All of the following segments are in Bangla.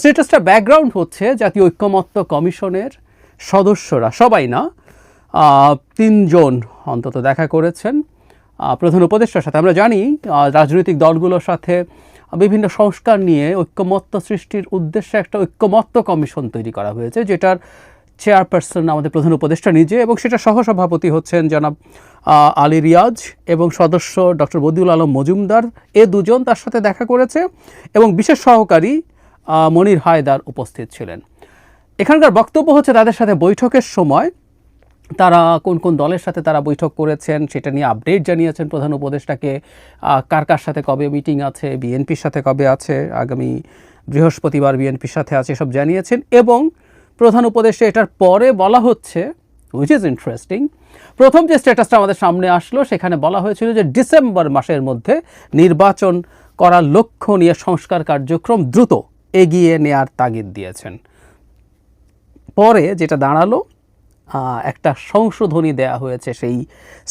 স্টেটাসটা ব্যাকগ্রাউন্ড হচ্ছে জাতীয় ঐক্যমত্য কমিশনের সদস্যরা, সবাই না তিনজন অন্তত দেখা করেছেন। প্রধান উপদেষ্টার সাথে। আমরা জানি রাজনৈতিক দলগুলোর সাথে বিভিন্ন সংস্কার নিয়ে ঐক্যমত্য সৃষ্টির উদ্দেশ্যে একটা ঐক্যমত্য কমিশন তৈরি করা হয়েছে, যেটার চেয়ারপারসন আমাদের প্রধান উপদেষ্টা নিজে এবং সেটা সহসভাপতি হচ্ছেন জনাব আলী রিয়াজ এবং সদস্য ডক্টর বদিউল আলম মজুমদার। এ দুজন তার সাথে দেখা করেছে এবং বিশেষ সহকারী মনির হায়দার উপস্থিত ছিলেন। এখানকার বক্তব্য হচ্ছে তাদের সাথে বৈঠকের সময়। তারা কোন কোন দলের সাথে তারা বৈঠক করেছেন সেটা নিয়ে আপডেট জানিয়েছেন প্রধান উপদেষ্টাকে। কার কার সাথে কবে মিটিং আছে, বিএনপির সাথে কবে আছে, আগামী বৃহস্পতিবার বিএনপির সাথে আছে সব জানিয়েছেন। এবং প্রধান উপদেষ্টা এটার পরে বলা হচ্ছে উইচ ইজ ইন্টারেস্টিং প্রথম যে স্ট্যাটাসটা আমাদের সামনে আসলো, সেখানে বলা হয়েছিল যে ডিসেম্বর মাসের মধ্যে নির্বাচন করার লক্ষ্য নিয়ে সংস্কার কার্যক্রম দ্রুত। এগিয়ে নেয়ার তাগিদ দিয়েছেন। পরে যেটা দাঁড়াল একটা সংশোধনী দেয়া হয়েছে সেই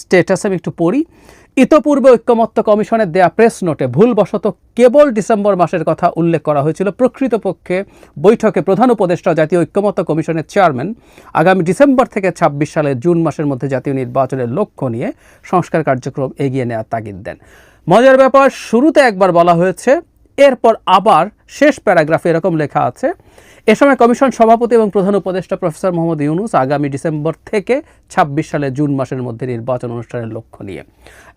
স্টেটাস আমি একটু পড়ি। ইতপূর্বে ঐক্যমত্য কমিশনের দেয়া প্রেস নোটে ভুলবশত কেবল ডিসেম্বর মাসের কথা উল্লেখ করা হয়েছিল। প্রকৃতপক্ষে বৈঠকে প্রধান উপদেষ্টা জাতীয় ঐক্যমত্য কমিশনের চেয়ারম্যান আগামী ডিসেম্বর থেকে ছাব্বিশ সালের জুন মাসের মধ্যে জাতীয় নির্বাচনের লক্ষ্য নিয়ে সংস্কার কার্যক্রম এগিয়ে নেওয়ার তাগিদ দেন। মজার ব্যাপার, শুরুতে একবার বলা হয়েছে এরপর আবার শেষ প্যারাগ্রাফে এরকম লেখা আছে, এ সময় কমিশন সভাপতি এবং প্রধান উপদেষ্টা প্রফেসর মোহাম্মদ ইউনুস আগামী ডিসেম্বর থেকে ছাব্বিশ সালে জুন মাসের মধ্যে নির্বাচন অনুষ্ঠানের লক্ষ্য নিয়ে।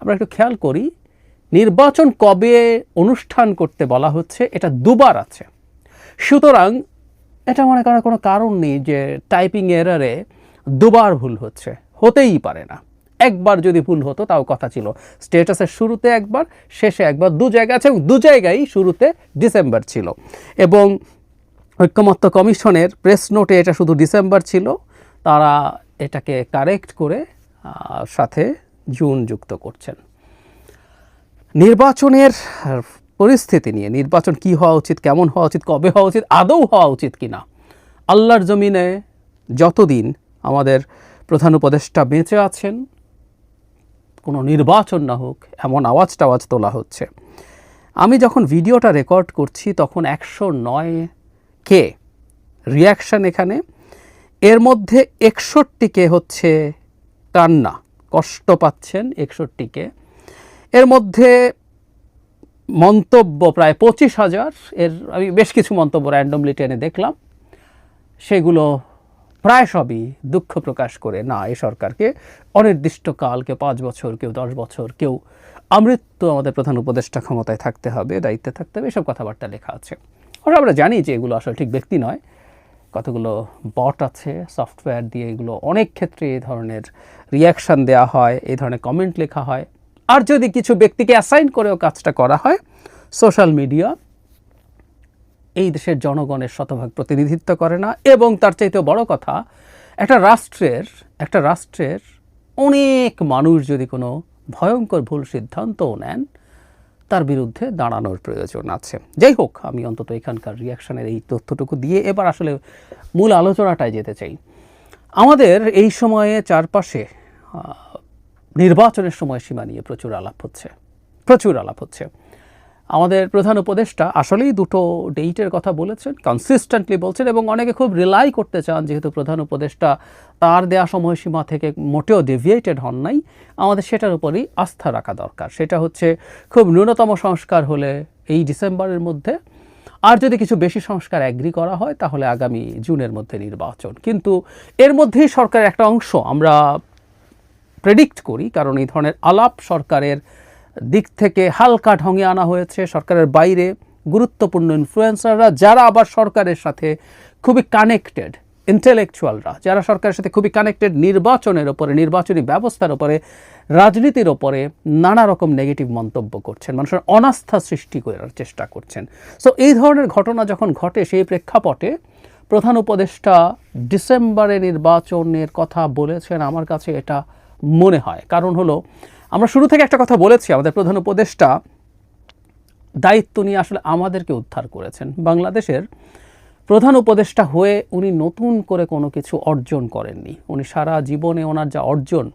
আমরা একটু খেয়াল করি, নির্বাচন কবে অনুষ্ঠান করতে বলা হচ্ছে, এটা দুবার আছে। সুতরাং এটা মনে করার কোনো কারণ নেই যে টাইপিং এরারে দুবার ভুল হচ্ছে, হতেই পারে না। একবার যদি ভুল হতো, তাও কথা ছিল। স্টেটাসের শুরুতে একবার, শেষে একবার, দু জায়গা আছে এবং দু জায়গায় শুরুতে ডিসেম্বর ছিল। এবং ঐক্যমত্য কমিশনের প্রেস নোটে এটা শুধু ডিসেম্বর ছিল, তারা এটাকে কারেক্ট করে সাথে জুন যুক্ত করছেন। নির্বাচনের পরিস্থিতি নিয়ে, নির্বাচন কি হওয়া উচিত, কেমন হওয়া উচিত, কবে হওয়া উচিত, আদৌ হওয়া উচিত কি না আল্লাহর জমিনে যতদিন আমাদের প্রধান উপদেষ্টা বেঁচে আছেন কোনো নির্বাচন না হোক, এমন আওয়াজ টাওয়াজ তোলা হচ্ছে। আমি যখন ভিডিওটা রেকর্ড করছি তখন একশো নয় কে রিয়াকশান এখানে। এর মধ্যে একষট্টিকে হচ্ছে কান্না, কষ্ট পাচ্ছেন একষট্টিকে। এর মধ্যে মন্তব্য প্রায় পঁচিশ হাজার। এর, আমি বেশ কিছু মন্তব্য র্যান্ডমলি টেনে দেখলাম। সেগুলো প্রায় সবই দুঃখ প্রকাশ করে, না, এই সরকারকে। অনির্দিষ্টকাল কেউ পাঁচ বছর, কেউ দশ বছর, কেউ আমৃত্যু আমাদের প্রধান উপদেষ্টা ক্ষমতায় থাকতে হবে, দায়িত্বে থাকতে হবে, এসব কথাবার্তা লেখা আছে। আর আমরা জানি যে এগুলো আসলে ঠিক ব্যক্তি নয়। কতগুলো বট আছে, সফটওয়্যার দিয়ে এগুলো অনেক ক্ষেত্রে এই ধরনের রিয়াকশান দেওয়া হয়, এই ধরনের কমেন্ট লেখা হয়। আর যদি কিছু ব্যক্তিকে অ্যাসাইন করেও কাজটা করা হয় সোশ্যাল মিডিয়া এই দেশের জনগণের শতভাগ প্রতিনিধিত্ব করে না। এবং তার চাইতেও বড় কথা, একটা রাষ্ট্রের একটা রাষ্ট্রের অনেক মানুষ যদি কোনো ভয়ঙ্কর ভুল সিদ্ধান্তও নেন, তার বিরুদ্ধে দাঁড়ানোর প্রয়োজন আছে। যাই হোক, আমি অন্তত এখানকার রিয়াকশনের এই তথ্যটুকু দিয়ে এবার আসলে মূল আলোচনাটায় যেতে চাই। আমাদের এই সময়ে চারপাশে নির্বাচনের সময়সীমা নিয়ে প্রচুর আলাপ হচ্ছে। প্রচুর আলাপ হচ্ছে। আমাদের প্রধান উপদেষ্টা আসলেই দুটো ডেইটের কথা বলেছেন কনসিস্টেন্টলি বলছেন এবং অনেকে খুব রিলাই করতে চান যেহেতু প্রধান উপদেষ্টা তার দেয়া সময়সীমা থেকে মোটেও ডেভিয়েটেড হন নাই। আমাদের সেটার উপরই আস্থা রাখা দরকার। সেটা হচ্ছে খুব ন্যূনতম সংস্কার হলে এই ডিসেম্বরের মধ্যে আর যদি কিছু বেশি সংস্কার অ্যাগ্রি করা হয় তাহলে আগামী জুনের মধ্যে নির্বাচন। কিন্তু এর মধ্যেই সরকারের একটা অংশ আমরা প্রেডিক্ট করি, কারণ এই ধরনের আলাপ সরকারের দিক থেকে হালকা ঢঙে আনা হয়েছে সরকারের বাইরে। গুরুত্বপূর্ণ ইনফ্লুয়েন্সাররা যারা আবার সরকারের সাথে খুবই কানেক্টেড ইন্টেলেকচুয়ালরা যারা সরকারের সাথে খুবই কানেক্টেড নির্বাচনের ওপরে, নির্বাচনী ব্যবস্থার ওপরে, রাজনীতির ওপরে নানা রকম নেগেটিভ মন্তব্য করছেন, মানুষের অনাস্থা সৃষ্টি করার চেষ্টা করছেন। সো এই ধরনের ঘটনা যখন ঘটে সেই প্রেক্ষাপটে প্রধান উপদেষ্টা ডিসেম্বরে নির্বাচনের কথা বলেছেন। আমার কাছে এটা মনে হয়। কারণ হলো আমরা শুরু থেকে একটা কথা বলেছি, আমাদের প্রধান উপদেষ্টা দায়িত্ব নিয়ে আসলে আমাদেরকে উদ্ধার করেছেন। বাংলাদেশের প্রধান উপদেষ্টা হয়ে উনি নতুন করে কোনো কিছু অর্জন করেননি। উনি সারা জীবনে ওনার যা অর্জন,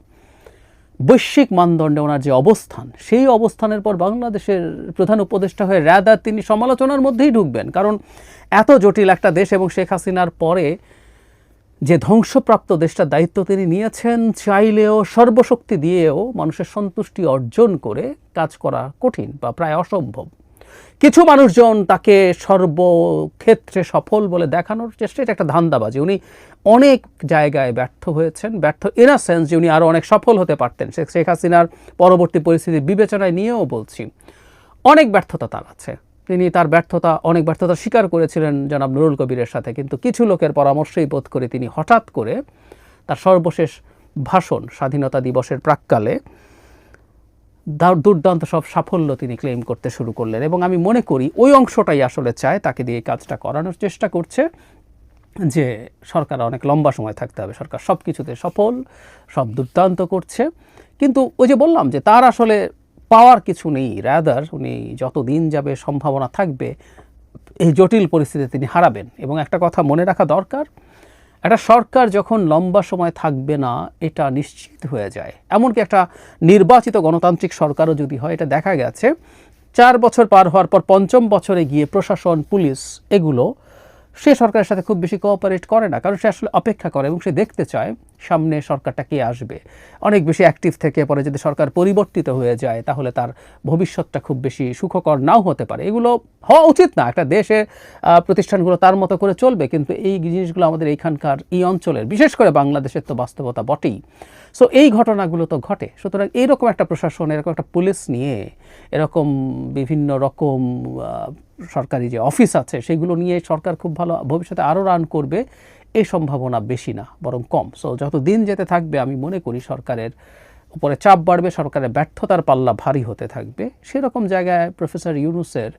বৈশ্বিক মানদণ্ডে ওনার যে অবস্থান, সেই অবস্থানের পর বাংলাদেশের প্রধান উপদেষ্টা হয়ে র্যাদার তিনি সমালোচনার মধ্যেই ঢুকবেন। কারণ এত জটিল একটা দেশ এবং শেখ হাসিনার পরে যে ধ্বংসপ্রাপ্ত দেশটার দায়িত্ব তিনি নিয়েছেন, চাইলেও সর্বশক্তি দিয়েও মানুষের সন্তুষ্টি অর্জন করে কাজ করা কঠিন বা প্রায় অসম্ভব। কিছু মানুষজন তাকে সর্বক্ষেত্রে সফল বলে দেখানোর চেষ্টা, এটা একটা ধান্দাবাজি। উনি অনেক জায়গায় ব্যর্থ হয়েছেন, ব্যর্থ ইন আ সেন্স যে উনি আরও অনেক সফল হতে পারতেন। শেখ হাসিনার পরবর্তী পরিস্থিতি বিবেচনায় নিয়েও বলছি, অনেক ব্যর্থতা তার আছে। তিনি তার ব্যর্থতা, অনেক ব্যর্থতা স্বীকার করেছিলেন জনাব নুরুল কবিরের সাথে। কিন্তু কিছু লোকের পরামর্শেই বোধ করে তিনি হঠাৎ করে তার সর্বশেষ ভাষণ স্বাধীনতা দিবসের প্রাককালে দার- দুর্দান্ত সব সাফল্য তিনি ক্লেম করতে শুরু করলেন এবং আমি মনে করি ওই অংশটাই আসলে চায়, তাকে দিয়ে কাজটা করানোর চেষ্টা করছে যে সরকার অনেক লম্বা সময় থাকতে হবে। সরকার সব কিছুতে সফল, সব দুর্দান্ত করছে। কিন্তু ওই যে বললাম যে তার আসলে পাওয়ার কিছু নেই রাদার উনি যত দিন যাবে সম্ভাবনা থাকবে, এই জটিল পরিস্থিতিতে তিনি হারাবেন। এবং একটা কথা মনে রাখা দরকার, একটা সরকার যখন লম্বা সময় থাকবে না, এটা নিশ্চিত হয়ে যায়। এমনকি একটা নির্বাচিত গণতান্ত্রিক সরকারও যদি হয়, এটা দেখা গেছে, চার বছর পার হওয়ার পর পঞ্চম বছরে গিয়ে প্রশাসন, পুলিশ, এগুলো সে সরকারের সাথে খুব বেশি কোঅপারেট করে না, কারণ সে আসলে অপেক্ষা করে এবং সে দেখতে চায় সামনে সরকারটা কে আসবে। অনেক বেশি অ্যাক্টিভ থেকে পরে যদি সরকার পরিবর্তিত হয়ে যায়, তাহলে তার ভবিষ্যৎটা খুব বেশি সুখকর নাও হতে পারে। এগুলো হওয়া উচিত না। একটা দেশে প্রতিষ্ঠানগুলো তার মতো করে চলবে, কিন্তু এই জিনিসগুলো আমাদের এইখানকার এই অঞ্চলের, বিশেষ করে বাংলাদেশের তো বাস্তবতা বটেই। সো এই ঘটনাগুলো তো ঘটে। সুতরাং এইরকম একটা প্রশাসন, এরকম একটা পুলিশ নিয়ে, এরকম বিভিন্ন রকম সরকারি যে অফিস আছে, সেগুলো নিয়ে সরকার খুব ভালো ভবিষ্যতে আরও রান করবে এই সম্ভাবনা বেশি না, বরং কম। সো যত দিন যেতে থাকবে, আমি মনে করি সরকারের উপরে চাপ বাড়বে, সরকারের ব্যর্থতার পাল্লা ভারী হতে থাকবে। সেরকম জায়গায় প্রফেসর ইউনুসের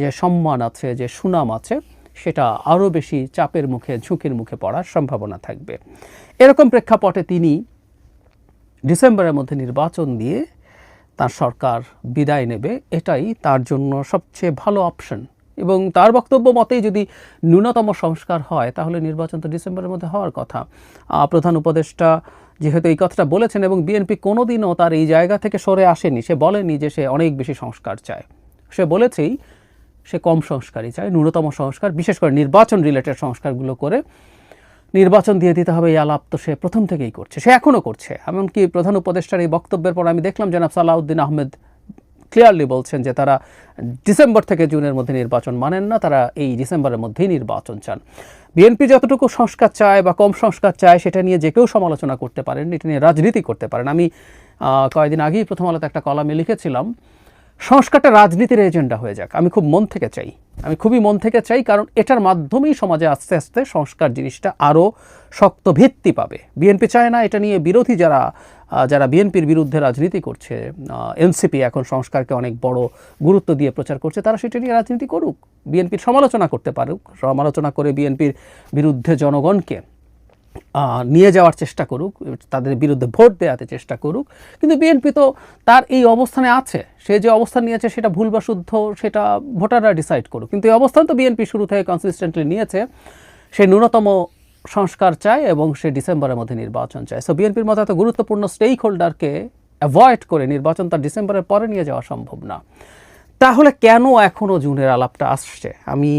যে সম্মান আছে, যে সুনাম আছে, সেটা আরও বেশি চাপের মুখে, ঝুঁকির মুখে পড়ার সম্ভাবনা থাকবে। এরকম প্রেক্ষাপটে তিনি ডিসেম্বরের মধ্যে নির্বাচন দিয়ে তার সরকার বিদায় নেবে, এটাই তার জন্য সবচেয়ে ভালো অপশন এবং তার বক্তব্য মতেই যদি ন্যূনতম সংস্কার হয়, তাহলে নির্বাচন তো ডিসেম্বরের মধ্যে হওয়ার কথা। প্রধান উপদেষ্টা যেহেতু এই কথাটা বলেছেন এবং বিএনপি কোনোদিনও তার এই জায়গা থেকে সরে আসেনি, সে বলেনি যে সে অনেক বেশি সংস্কার চায়। সে বলেছেই সে কম সংস্কারই চায়, ন্যূনতম সংস্কার, বিশেষ করে নির্বাচন রিলেটেড সংস্কারগুলো করে। নির্বাচন দিয়ে দিতে হবে এই আলাপ তো সে প্রথম থেকেই করছে, সে এখনও করছে। এমনকি প্রধান উপদেষ্টার এই বক্তব্যের পর আমি দেখলাম জনাব সালাউদ্দিন আহমেদ ক্লিয়ারলি বলছেন যে তারা ডিসেম্বর থেকে জুনের মধ্যে নির্বাচন মানেন না, তারা এই ডিসেম্বরের মধ্যেই নির্বাচন চান। বিএনপি যতটুকু সংস্কার চায় বা কম সংস্কার চায়, সেটা নিয়ে যে কেউ সমালোচনা করতে পারেন, এটা নিয়ে রাজনীতি করতে পারেন। আমি কয়েকদিন আগেই প্রথম আলোতে একটা কলামে লিখেছিলাম সংস্কারটা রাজনীতির এজেন্ডা হয়ে যাক। আমি খুব মন থেকে চাই। আমি খুবই মন থেকে চাই কারণ এটার মাধ্যমেই সমাজে আস্তে আস্তে সংস্কার জিনিসটা আরও শক্ত ভিত্তি পাবে। বিএনপি চায় না, এটা নিয়ে বিরোধী যারা যারা বিএনপির বিরুদ্ধে রাজনীতি করছে এনসিপি এখন সংস্কারকে অনেক বড় গুরুত্ব দিয়ে প্রচার করছে, তারা সেটা নিয়ে রাজনীতি করুক। বিএনপির সমালোচনা করতে পারুক। সমালোচনা করে বিএনপির বিরুদ্ধে জনগণকে নিয়ে যাওয়ার চেষ্টা করুক, তাদের বিরুদ্ধে ভোট দেওয়াতে চেষ্টা করুক। কিন্তু বিএনপি তো তার এই অবস্থানে আছে। সে যে অবস্থান নিয়েছে সেটা ভুল বা শুদ্ধ, সেটা ভোটাররা ডিসাইড করুক। কিন্তু এই অবস্থান তো বিএনপি শুরু থেকে কনসিস্টেন্টলি নিয়েছে। সে ন্যূনতম সংস্কার চায় এবং সে ডিসেম্বরের মধ্যে নির্বাচন চায়। সো বিএনপির মতো এত গুরুত্বপূর্ণ স্টেক হোল্ডারকে অ্যাভয়েড করে নির্বাচন তার ডিসেম্বরের পরে নিয়ে যাওয়া সম্ভব না। তাহলে কেন এখনও জুনের আলাপটা আসছে? আমি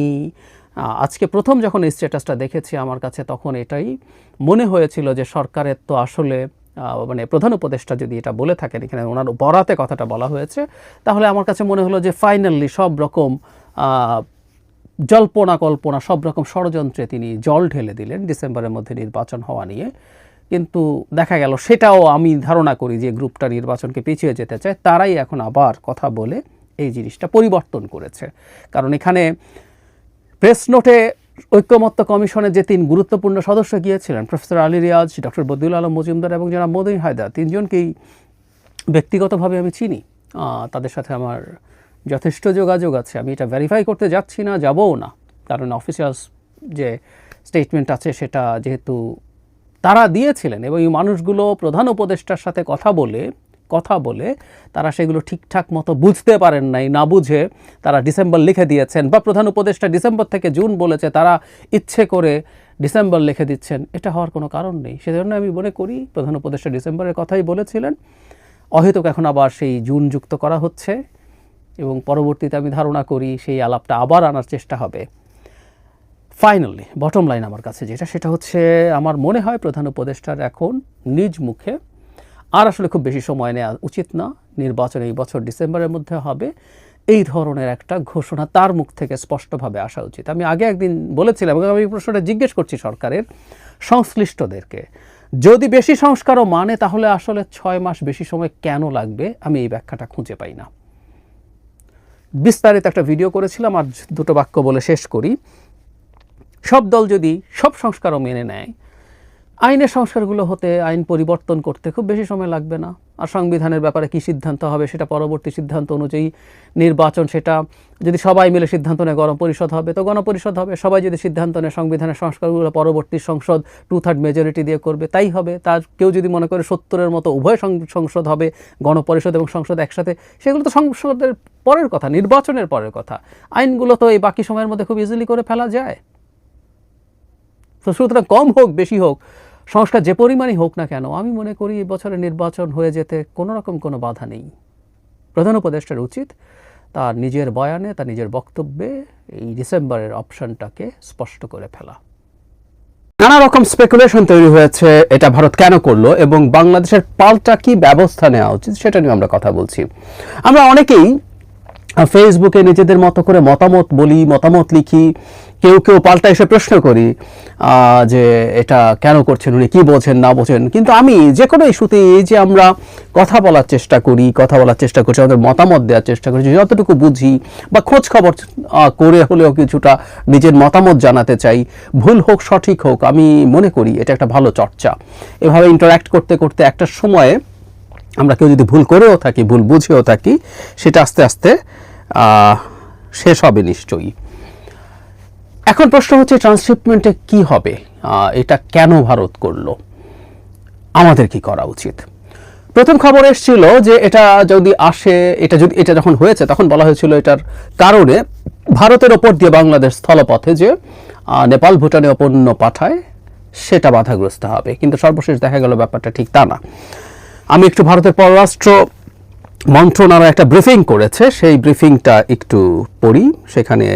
আজকে প্রথম যখন এই স্ট্যাটাসটা দেখেছি আমার কাছে, তখন এটাই মনে হয়েছিল যে সরকারের তো আসলে মানে প্রধান উপদেষ্টা যদি এটা বলে থাকেন, এখানে ওনার বরাতে কথাটা বলা হয়েছে, তাহলে আমার কাছে মনে হলো যে ফাইনালি সব রকম জল্পনা কল্পনা, সব রকম ষড়যন্ত্রে তিনি জল ঢেলে দিলেন ডিসেম্বরের মধ্যে নির্বাচন হওয়া নিয়ে। কিন্তু দেখা গেল সেটাও আমি ধারণা করি যে গ্রুপটা নির্বাচনকে পিছিয়ে যেতে চায়, তারাই এখন আবার কথা বলে এই জিনিসটা পরিবর্তন করেছে। কারণ এখানে প্রেস নোটে ঐক্যমত্য কমিশনের যে তিন গুরুত্বপূর্ণ সদস্য গিয়েছিলেন, প্রফেসর আলী রিয়াজ, ডক্টর বদিউল আলম মজুমদার এবং যারা মদিন হায়দার, তিনজনকেই ব্যক্তিগতভাবে আমি চিনি। তাদের সাথে আমার যথেষ্ট যোগাযোগ আছে। আমি এটা ভেরিফাই করতে যাচ্ছি না, যাবও না। কারণ অফিসিয়াল যে স্টেটমেন্ট আছে, সেটা যেহেতু তারা দিয়েছিলেন এবং এই মানুষগুলো প্রধান উপদেষ্টার সাথে কথা বলে কথা বলে তারা সেগুলো ঠিকঠাক মতো বুঝতে পারেন নাই, না বুঝে তারা ডিসেম্বর লিখে দিয়েছেন বা প্রধান উপদেষ্টা ডিসেম্বর থেকে জুন বলেছে তারা ইচ্ছে করে ডিসেম্বর লিখে দিচ্ছেন। এটা হওয়ার কোনো কারণ নেই। সেজন্য আমি মনে করি প্রধান উপদেষ্টা ডিসেম্বরের কথাই বলেছিলেন। অহেতুক এখন আবার সেই জুন যুক্ত করা হচ্ছে এবং পরবর্তীতে আমি ধারণা করি সেই আলাপটা আবার আনার চেষ্টা হবে। ফাইনালি বটম লাইন আমার কাছে যেটা, সেটা হচ্ছে আমার মনে হয় প্রধান উপদেষ্টার এখন নিজ মুখে আর আসলে খুব বেশি সময় নেওয়া উচিত না। নির্বাচন এই বছর ডিসেম্বরের মধ্যে হবে। এই ধরনের একটা ঘোষণা তার মুখ থেকে স্পষ্টভাবে আসা উচিত। আমি আগে একদিন বলেছিলাম এবং আমি প্রশ্নটা জিজ্ঞেস করছি সরকারের সংশ্লিষ্টদেরকে, যদি বেশি সংস্কারও মানে তাহলে আসলে ছয় মাস বেশি সময় কেন লাগবে? আমি এই ব্যাখ্যাটা খুঁজে পাই না। বিস্তারিত একটা ভিডিও করেছিলাম, আর দুটো বাক্য বলে শেষ করি। সব দল যদি সব সংস্কারও মেনে নেয় আইনের সংস্কারগুলো হতে আইন পরিবর্তন করতে খুব বেশি সময় লাগবে না। আর সংবিধানের ব্যাপারে কি সিদ্ধান্ত হবে সেটা পরবর্তী সিদ্ধান্ত অনুযায়ী নির্বাচন সেটা যদি সবাই মিলে সিদ্ধান্ত নেয় গণপরিষদ হবে, তো গণপরিষদ হবে। সবাই যদি সিদ্ধান্ত নেয় সংবিধানের সংস্কারগুলো পরবর্তী সংসদ টু থার্ড মেজরিটি দিয়ে করবে, তাই হবে। তার কেউ যদি মনে করে সত্তরের মতো উভয় সংসদ হবে, গণপরিষদ এবং সংসদ একসাথে, সেগুলো তো সংসদের পরের কথা, নির্বাচনের পরের কথা। আইনগুলো তো এই বাকি সময়ের মধ্যে খুব ইজিলি করে ফেলা যায়। তো সুতরাং কম হোক, বেশি হোক সংস্কার যে পরিমাণই হোক না কেন, আমি মনে করি এই বছরের নির্বাচন হয়ে যেতে কোনো রকম কোনো বাধা নেই। প্রধান উপদেষ্টার উচিত তার নিজের বয়ানে, তার নিজের বক্তব্যে এই ডিসেম্বরের অপশনটাকে স্পষ্ট করে ফেলা। নানা রকম স্পেকুলেশন তৈরি হয়েছে, এটা ভারত কেন করল এবং বাংলাদেশের পাল্টা কি ব্যবস্থা নেওয়া উচিত সেটা নিয়ে আমরা কথা বলছি। আমরা অনেকেই ফেসবুকে নিজেদের মতো করে মতামত বলি, মতামত লিখি কেউ কেউ পাল্টা এসে প্রশ্ন করি যে এটা কেন করছেন উনি, কী বোঝেন, না বোঝেন। কিন্তু আমি যে কোনো ইস্যুতে এই যে আমরা কথা বলার চেষ্টা করি, কথা বলার চেষ্টা করছি, আমাদের মতামত দেওয়ার চেষ্টা করছি যতটুকু বুঝি বা খোঁজ খবর করে হলেও কিছুটা নিজের মতামত জানাতে চাই, ভুল হোক, সঠিক হোক, আমি মনে করি এটা একটা ভালো চর্চা। এভাবে ইন্টারাক্ট করতে করতে একটা সময়ে আমরা কেউ যদি ভুল করেও থাকি, ভুল বুঝেও থাকি, সেটা আস্তে আস্তে শেষ হবে নিশ্চয়ই। এখন প্রশ্ন হচ্ছে ট্রান্সশিপমেন্টে কি হবে? এটা কেন ভারত করল? আমাদের কি করা উচিত? প্রথম খবর এসেছিল যে এটা যদি আসে, এটা যদি, এটা যখন হয়েছে, তখন বলা হয়েছিল এটার কারণে ভারতের ওপর দিয়ে বাংলাদেশ স্থলপথে যে নেপাল ভুটানে পণ্য পাঠায়, সেটা বাধাগ্রস্ত হবে। কিন্তু সর্বশেষ দেখা গেল ব্যাপারটা ঠিক তা না। আমি একটু ভারতের পররাষ্ট্র মন্ত্রণালয় একটা ব্রিফিং করেছে, সেই ব্রিফিংটা একটু পড়ি। সেখানে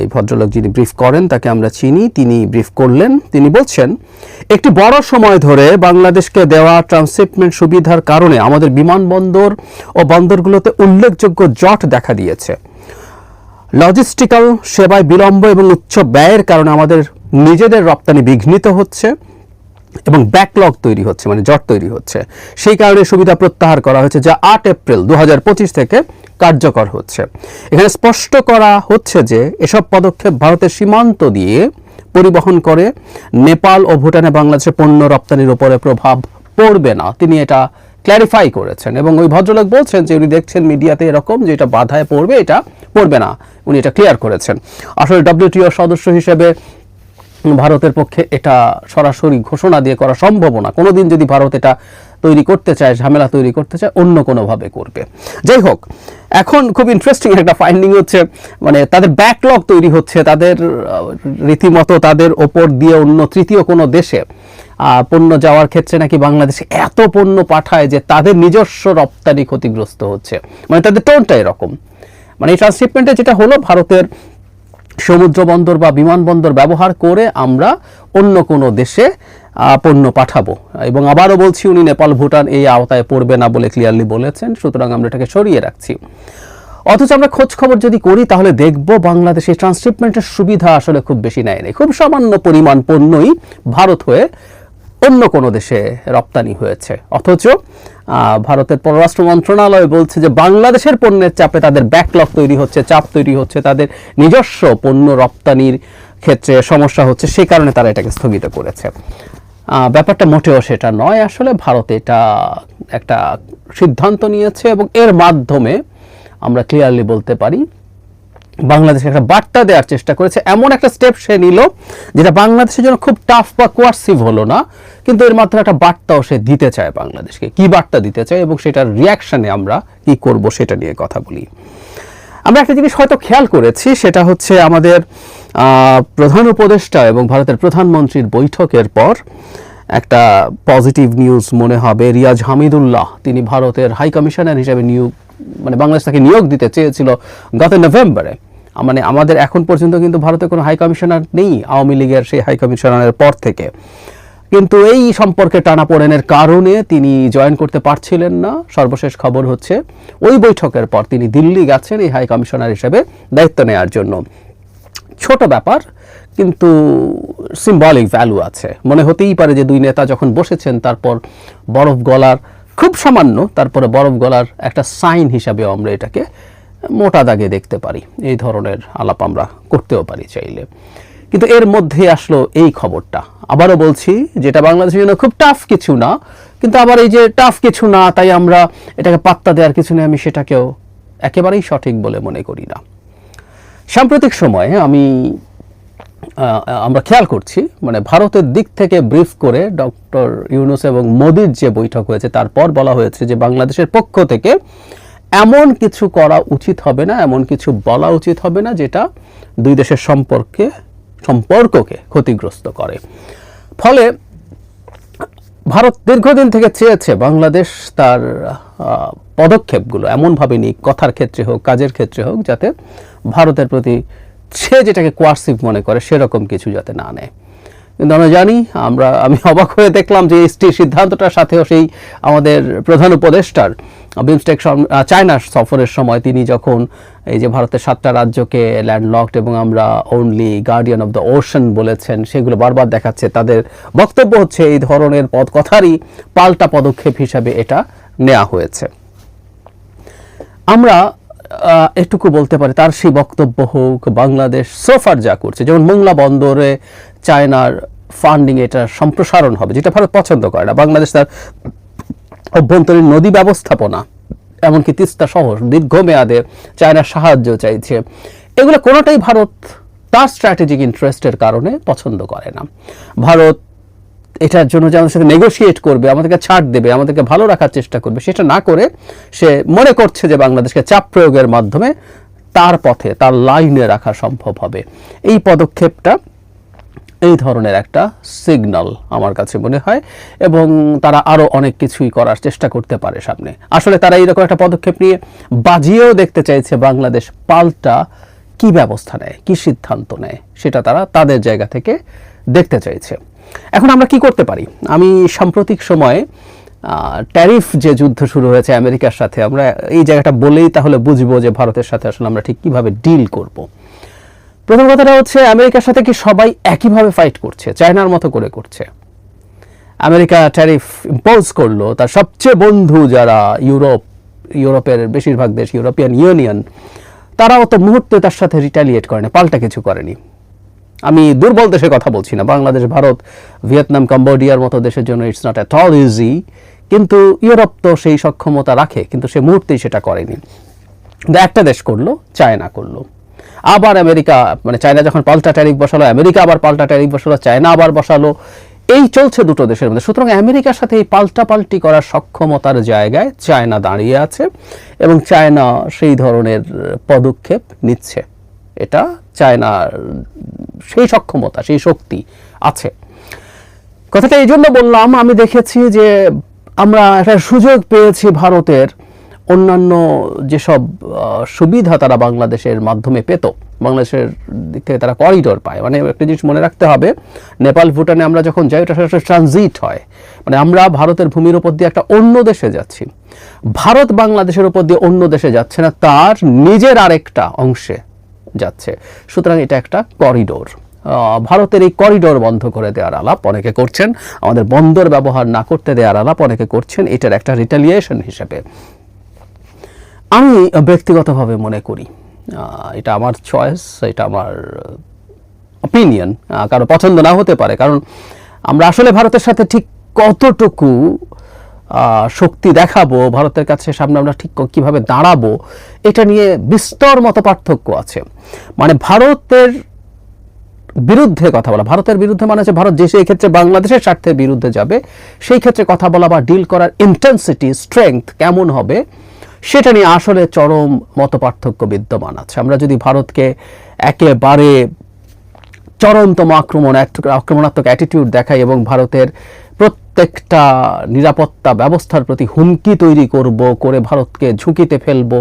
এই ভদ্রলোক যিনি ব্রিফ করেন, তাকে আমরা চিনি, তিনি ব্রিফ করলেন, তিনি বলছেন, একটি বড় সময় ধরে বাংলাদেশকে দেওয়া ট্রান্সশিপমেন্ট সুবিধার কারণে আমাদের বিমানবন্দর ও বন্দরগুলোতে উল্লেখযোগ্য জট দেখা দিয়েছে। লজিস্টিক্যাল সেবায় বিলম্ব এবং উচ্চ ব্যয়ের কারণে আমাদের নিজেদের রপ্তানি বিঘ্নিত হচ্ছে এবং ব্যাকলগ তৈরি হচ্ছে মানে জট তৈরি হচ্ছে। সেই কারণে সুবিধা প্রত্যাহার করা হয়েছে, যা আট এপ্রিল দু হাজার পঁচিশ থেকে কার্যকর হচ্ছে। এখানে স্পষ্ট করা হচ্ছে যে এসব পদক্ষেপ ভারতের সীমান্ত দিয়ে পরিবহন করে নেপাল ও ভুটানে বাংলাদেশের পণ্য রপ্তানির উপরে প্রভাব পড়বে না। তিনি এটা ক্ল্যারিফাই করেছেন এবং ওই ভদ্রলোক বলছেন যে উনি দেখছেন মিডিয়াতে এরকম যে এটা বাধায় পড়বে, এটা পড়বে না। উনি এটা ক্লিয়ার করেছেন। আসলে ডব্লিউটিও সদস্য হিসেবে ভারতের পক্ষে এটা সরাসরি ঘোষণা দিয়ে করা সম্ভব না। কোনোদিন যদি ভারত এটা তৈরি করতে চায়, ঝামেলা তৈরি করতে চায়, অন্য কোনোভাবে করবে। যাই হোক, এখন খুব ইন্টারেস্টিং একটা ফাইন্ডিং হচ্ছে মানে তাদের ব্যাকলগ তৈরি হচ্ছে, তাদের রীতিমতো তাদের ওপর দিয়ে অন্য তৃতীয় কোনো দেশে পণ্য যাওয়ার ক্ষেত্রে নাকি বাংলাদেশে এত পণ্য পাঠায় যে তাদের নিজস্ব রপ্তানি ক্ষতিগ্রস্ত হচ্ছে। মানে তাদের টোনটা এরকম। মানে এই ট্রান্সশিপমেন্টে যেটা হলো, ভারতের সমুদ্র বন্দর বা বিমানবন্দর ব্যবহার করে আমরা অন্য কোনো দেশে পণ্য পাঠাবো। এবং আবারও বলছি, উনি নেপাল, ভুটান এই আওতায় পড়বে না বলে ক্লিয়ারলি বলেছেন, সুতরাং আমরা এটাকে সরিয়ে রাখছি। অথচ আমরা খোঁজ খবর যদি করি, তাহলে দেখব বাংলাদেশে ট্রান্সশিপমেন্টের সুবিধা আসলে খুব বেশি নেয় নেই। খুব সামান্য পরিমাণ পণ্যই ভারত হয়ে অন্য কোনো দেশে রপ্তানি হয়েছে। অথচ ভারতের পররাষ্ট্র মন্ত্রণালয় বলছে যে বাংলাদেশের পণ্যের চাপে তাদের ব্যাকলগ তৈরি হচ্ছে, চাপ তৈরি হচ্ছে, তাদের নিজস্ব পণ্য রপ্তানির ক্ষেত্রে সমস্যা হচ্ছে সেই কারণে তারা এটাকে স্থগিত করেছে। ব্যাপারটা মোটেও সেটা নয়। আসলে ভারত এটা একটা সিদ্ধান্ত নিয়েছে এবং এর মাধ্যমে আমরা ক্লিয়ারলি বলতে পারি, বাংলাদেশকে একটা বার্তা দেওয়ার চেষ্টা করেছে। এমন একটা স্টেপ সে নিল যেটা বাংলাদেশের জন্য খুব টাফ বা কোয়ার্সিভ হলো না, কিন্তু এর মাধ্যমে একটা বার্তাও সে দিতে চায় বাংলাদেশকে। কি বার্তা দিতে চায় এবং সেটার রিয়াকশনে আমরা কি করব সেটা নিয়ে কথা বলি। আমরা একটা জিনিস হয়তো খেয়াল করেছি, সেটা হচ্ছে আমাদের প্রধান উপদেষ্টা এবং ভারতের প্রধানমন্ত্রীর বৈঠকের পর একটা পজিটিভ নিউজ মনে হবে। রিয়াজ হামিদুল্লাহ, তিনি ভারতের হাই কমিশনার হিসেবে নিয়োগ মানে বাংলাদেশ তাকে নিয়োগ দিতে চেয়েছিল গত নভেম্বরে। মানে আমাদের এখন পর্যন্ত কিন্তু ভারতে কোনো হাই কমিশনার নেই আওয়ামী লীগের সেই হাই কমিশনারের পর থেকে। কিন্তু এই সম্পর্কে টানাপোড়েনের কারণে তিনি জয়েন করতে পারছিলেন না। সর্বশেষ খবর হচ্ছে, ওই বৈঠকের পর তিনি দিল্লি গেছেন এই হাই কমিশনার হিসেবে দায়িত্ব নেওয়ার জন্য। ছোট ব্যাপার, কিন্তু সিম্বলিক ভ্যালু আছে। মনে হতেই পারে যে দুই নেতা যখন বসেছেন, তারপর বরফ গলার, খুব সামান্য, তারপরে বরফ গলার একটা সাইন হিসাবে আমরা এটাকে মোটা দাগে দেখতে পারি। এই ধরনের আলাপ আমরা করতেও পারি চাইলে। কিন্তু এর মধ্যে আসলো এই খবরটা। আবারও বলছি, যেটা বাংলাদেশের জন্য খুব টাফ কিছু না, কিন্তু আবার এই যে টাফ কিছু না, তাই আমরা এটাকে পাত্তা দেওয়ার কিছু নেই, আমি সেটাকেও একেবারেই সঠিক বলে মনে করি না। সাম্প্রতিক সময়ে আমি আমরা খেয়াল করছি মানে ভারতের দিক থেকে ব্রিফ করে ডক্টর ইউনুস এবং মোদির যে বৈঠক হয়েছে, তারপর বলা হয়েছে যে বাংলাদেশের পক্ষ থেকে এমন কিছু করা উচিত হবে না, এমন কিছু বলা উচিত হবে না, যেটা দুই দেশের সম্পর্কে সম্পর্ককে ক্ষতিগ্রস্ত করে। ফলে ভারত দীর্ঘদিন থেকে চেয়েছে বাংলাদেশ তার পদক্ষেপগুলো এমনভাবে নিক, কথার ক্ষেত্রে হোক, কাজের ক্ষেত্রে হোক, যাতে ভারতের প্রতি সে যেটাকে কোয়ার্সিভ মনে করে সেরকম কিছু যাতে না নেয়। কিন্তু আমরা জানি, আমরা, আমি অবাক হয়ে দেখলাম যে এই সিদ্ধান্তটার সাথেও সেই আমাদের প্রধান উপদেষ্টার বিমস্টেক সম- আহ, চায়না সফরের সময় তিনি যখন এই যে ভারতের সাতটা রাজ্যকে ল্যান্ডলকড এবং আমরা only guardian of the ocean বলেছেন সেগুলো বারবার দেখাচ্ছে তাদের বক্তব্য হচ্ছে এই ধরনের পদ কথারই পাল্টা পদক্ষেপ হিসাবে এটা নেওয়া হয়েছে। আমরা এটুকু বলতে পারি তার সেই বক্তব্য হোক বাংলাদেশ সোফার যা করছে যেমন মোংলা বন্দরে চায়নার ফান্ডিং এটা সম্প্রসারণ হবে যেটা ভারত পছন্দ করে না বাংলাদেশ তার অভ্যন্তরীণ নদী ব্যবস্থাপনা, এমনকি তিস্তা সহ দীর্ঘমেয়াদে চায়নার সাহায্য চাইছে। এগুলো কোনোটাই ভারত তার স্ট্র্যাটেজিক ইন্টারেস্টের কারণে পছন্দ করে না। ভারত এটার জন্য যে সাথে নেগোশিয়েট করবে, আমাদেরকে ছাড় দেবে, আমাদেরকে ভালো রাখার চেষ্টা করবে, সেটা না করে সে মনে করছে যে বাংলাদেশকে চাপ প্রয়োগের মাধ্যমে তার পথে, তার লাইনে রাখা সম্ভব হবে। এই পদক্ষেপটা এই ধরনের একটা সিগন্যাল আমার কাছে মনে হয় এবং তারা আরও অনেক কিছুই করার চেষ্টা করতে পারে সামনে। আসলে তারা এইরকম একটা পদক্ষেপ নিয়ে বাজিয়েও দেখতে চাইছে বাংলাদেশ পাল্টা কি ব্যবস্থা নেয়, কি সিদ্ধান্ত নেয়, সেটা তারা তাদের জায়গা থেকে দেখতে চাইছে। এখন আমরা কি করতে পারি? আমি সাম্প্রতিক সময়ে ট্যারিফ যে যুদ্ধ শুরু হয়েছে আমেরিকার সাথে, আমরা এই জায়গাটা বলেই তাহলে বুঝব যে ভারতের সাথে আসলে আমরা ঠিক কীভাবে ডিল করব। প্রথম কথাটা হচ্ছে, আমেরিকার সাথে কি সবাই একইভাবে ফাইট করছে? চায়নার মতো করে করছে। আমেরিকা ট্যারিফ ইম্পোজ করল, তার সবচেয়ে বন্ধু যারা ইউরোপ, ইউরোপের বেশিরভাগ দেশ, ইউরোপিয়ান ইউনিয়ন, তারাও তো মুহূর্তে তার সাথে রিটালিয়েট করেনি পাল্টা কিছু করেনি। আমি দুর্বল দেশের কথা বলছি না, বাংলাদেশ, ভারত, ভিয়েতনাম, কম্বোডিয়ার মতো দেশের জন্য it's not at all easy কিন্তু ইউরোপ তো সেই সক্ষমতা রাখে, কিন্তু সে মুহূর্তেই সেটা করেনি। একটা দেশ করল, চায়না করল। আবার আমেরিকা মানে চায়না যখন পাল্টা ট্যারিফ বসালো, আমেরিকা আবার পাল্টা ট্যারিফ বসালো, চায়না আবার বসালো, এই চলছে দুটো দেশের মধ্যে। সুতরাং আমেরিকার সাথে এই পাল্টাপাল্টি করার সক্ষমতার জায়গায় চায়না দাঁড়িয়ে আছে এবং চায়না সেই ধরনের পদক্ষেপ নিচ্ছে। এটা চায়নার সেই সক্ষমতা, সেই শক্তি আছে। কথাটা এই জন্য বললাম, আমি দেখেছি যে আমরা একটা সুযোগ পেয়েছি ভারতের অন্যান্য যেসব সুবিধা তারা বাংলাদেশের মাধ্যমে পেত, বাংলাদেশের দিক থেকে তারা করিডোর পায়। মানে একটা জিনিস মনে রাখতে হবে, নেপাল, ভুটানে আমরা যখন যাই, ওটা একটা ট্রানজিট হয়। মানে আমরা ভারতের ভূমির উপর দিয়ে একটা অন্য দেশে যাচ্ছি। ভারত বাংলাদেশের উপর দিয়ে অন্য দেশে যাচ্ছে না, তার নিজের আরেকটা অংশে যাচ্ছে। সুতরাং এটা একটা করিডোর ভারতের এই করিডোর বন্ধ করে দেওয়ার আলাপ অনেকে করছেন, আমাদের বন্দর ব্যবহার না করতে দেওয়ার আলাপ অনেকে করছেন, এটার একটা রিটালিয়েশন হিসেবে। আমি ব্যক্তিগতভাবে মনে করি এটা আমার চয়েস এটা আমার অপিনিয়ন কারও পছন্দ না হতে পারে। কারণ আমরা আসলে ভারতের সাথে ঠিক কতটুকু শক্তি দেখাবো, ভারতের কাছে সামনে আমরা ঠিক কীভাবে দাঁড়াবো, এটা নিয়ে বিস্তর মতো পার্থক্য আছে। মানে ভারতের বিরুদ্ধে কথা বলা, ভারতের বিরুদ্ধে মানে হচ্ছে ভারত যে সেই ক্ষেত্রে বাংলাদেশের স্বার্থের বিরুদ্ধে যাবে, সেই ক্ষেত্রে কথা বলা বা ডিল করার ইন্টেন্সিটি স্ট্রেংথ কেমন হবে সেটা নিয়ে আসলে চরম মত পার্থক্য বিদ্যমান আছে। আমরা যদি ভারতকে একেবারে চরমতম আক্রমণ আক্রমণাত্মক অ্যাটিটিউড দেখাই এবং ভারতের প্রত্যেকটা নিরাপত্তা ব্যবস্থার প্রতি হুমকি তৈরি করব, করে ভারতকে ঝুঁকিতে ফেলব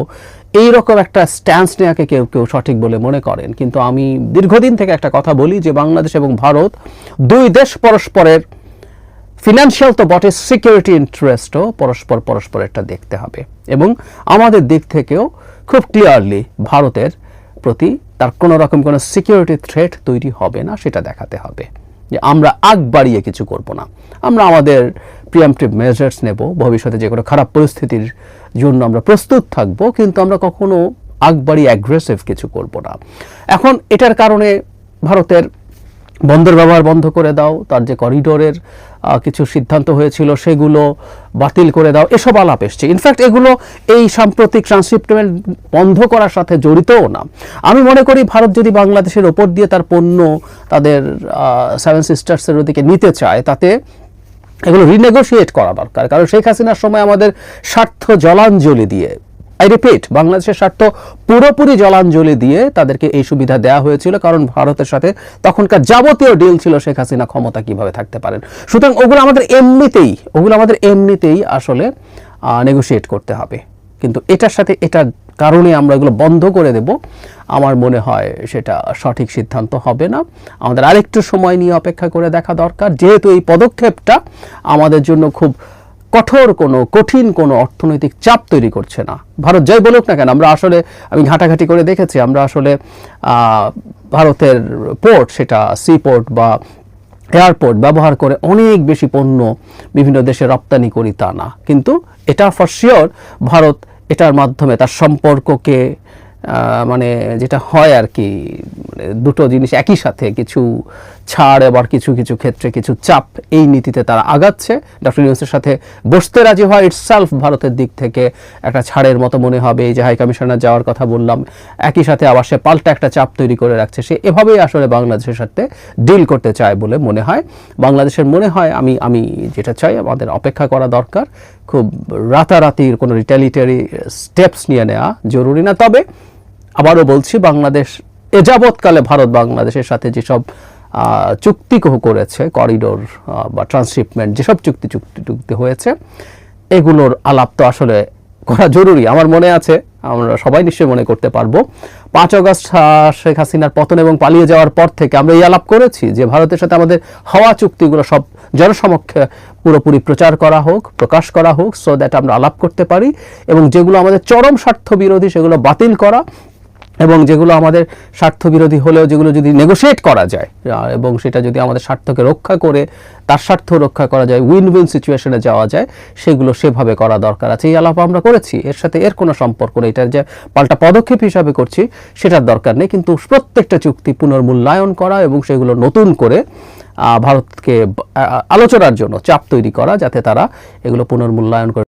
এই রকম একটা স্ট্যান্স নেওয়াকে কেউ কেউ সঠিক বলে মনে করেন। কিন্তু আমি দীর্ঘদিন থেকে একটা কথা বলি যে বাংলাদেশ এবং ভারত দুই দেশ পরস্পরের ফিনান্সিয়াল তো বটে সিকিউরিটি ইন্টারেস্টও পরস্পর পরস্পরেরটা দেখতে হবে। এবং আমাদের দিক থেকেও খুব ক্লিয়ারলি ভারতের প্রতি তার কোনো রকম কোনো সিকিউরিটি থ্রেট তৈরি হবে না, সেটা দেখাতে হবে। যে আমরা আগ বাড়িয়ে কিছু করব না। আমরা আমাদের প্রিয়ামটিভ মেজার্স নেব, ভবিষ্যতে যে কোনো খারাপ পরিস্থিতির জন্য আমরা প্রস্তুত থাকব, কিন্তু আমরা কখনো আগ বাড়িয়ে অ্যাগ্রেসিভ কিছু করব না। এখন এটার কারণে ভারতের বন্দর ব্যবহার বন্ধ করে দাও, তার যে করিডোরের কিছু সিদ্ধান্ত হয়েছিল, সেগুলো বাতিল করে দাও। এসব আলাপ এসছে। ইনফ্যাক্ট এগুলো এই সাম্প্রতিক ট্রান্সশিপমেন্ট বন্ধ করার সাথে জড়িতও না। আমি মনে করি ভারত যদি বাংলাদেশের ওপর দিয়ে তার পণ্য তাদের সেভেন সিস্টার্সের ওদিকে নিতে চায়, তাতে এগুলো রিনেগোশিয়েট করা দরকার। কারণ শেখ হাসিনার সময় আমাদের স্বার্থ জলাঞ্জলি দিয়ে আই রিপিট বাংলাদেশের স্বার্থ পুরোপুরি জলাঞ্জলি দিয়ে তাদেরকে এই সুবিধা দেওয়া হয়েছিল, কারণ ভারতের সাথে তখনকার যাবতীয় ডিল ছিল শেখ হাসিনা ক্ষমতা কীভাবে থাকতে পারেন। সুতরাং ওগুলো আমাদের এমনিতেই, ওগুলো আমাদের এমনিতেই আসলে নেগোশিয়েট করতে হবে। কিন্তু এটার সাথে এটার কারণে আমরা এগুলো বন্ধ করে দেব। আমার মনে হয় সেটা সঠিক সিদ্ধান্ত হবে না। আমাদের আরেকটু সময় নিয়ে অপেক্ষা করে দেখা দরকার। যেহেতু এই পদক্ষেপটা আমাদের জন্য খুব কঠোর কোনো, কঠিন কোনো অর্থনৈতিক চাপ তৈরি করছে না। ভারত যাই বলুক না কেন, আমরা আসলে, আমি ঘাটাঘাটি করে দেখেছি, আমরা আসলে ভারতের পোর্ট সেটা সি পোর্ট বা এয়ারপোর্ট ব্যবহার করে অনেক বেশি পণ্য বিভিন্ন দেশে রপ্তানি করি তা না। কিন্তু এটা ফর শিওর ভারত এটার মাধ্যমে তার সম্পর্ককে মানে যেটা হয় আর কি মানে দুটো জিনিস একই সাথে, কিছু ছাড় আবার কিছু কিছু ক্ষেত্রে কিছু চাপ এই নীতিতে তারা আগাচ্ছে। ডক্টর ইউনুসের সাথে বসতে রাজি হয় ইটসেলফ ভারতের দিক থেকে। একটা ছাড়ের মতো মনে হবে, এই যে হাই কমিশনার যাওয়ার কথা বললাম, একই সাথে আবার সে পাল্টা একটা চাপ তৈরি করে রাখছে। সে এভাবেই আসলে বাংলাদেশের সাথে ডিল করতে চায় বলে মনে হয়। বাংলাদেশের মনে হয়, আমি আমি যেটা চাই, আমাদের অপেক্ষা করা দরকার। খুব রাতারাতির কোনো রিটালিটারি স্টেপস নিয়ে নেওয়া জরুরি না। তবে আবারও বলছি, বাংলাদেশ, এ যাবৎকালে ভারত বাংলাদেশের সাথে যেসব চুক্তি করেছে করিডোর বা ট্রান্সশিপমেন্ট যেসব চুক্তি চুক্তি চুক্তি হয়েছে, এগুলোর আলাপ তো আসলে করা জরুরি। আমার মনে আছে, আমরা সবাই নিশ্চয়ই মনে করতে পারব, পাঁচ অগস্ট শেখ হাসিনার পতন এবং পালিয়ে যাওয়ার পর থেকে আমরা এই আলাপ করেছি যে ভারতের সাথে আমাদের হওয়া চুক্তিগুলো সব জনসমক্ষে পুরোপুরি প্রচার করা হোক, প্রকাশ করা হোক সো দ্যাট আমরা আলাপ করতে পারি এবং যেগুলো আমাদের চরম স্বার্থ বিরোধী সেগুলো বাতিল করা এবং যেগুলো আমাদের স্বার্থ বিরোধী হলেও যেগুলো যদি নেগোশিয়েট করা যায় এবং সেটা যদি আমাদের স্বার্থকে রক্ষা করে, তার স্বার্থ রক্ষা করা যায় উইন উইন সিচুয়েশনে যাওয়া যায়, সেগুলো সেভাবে করা দরকার আছে। এই আলাপ আমরা করেছি, এর সাথে এর কোনো সম্পর্ক নেই। এটার যে পাল্টা পদক্ষেপ হিসাবে করছি, সেটার দরকার নেই। কিন্তু প্রত্যেকটা চুক্তি পুনর্মূল্যায়ন করা এবং সেগুলো নতুন করে ভারতকে আলোচনার জন্য চাপ তৈরি করা, যাতে তারা এগুলো পুনর্মূল্যায়ন করে।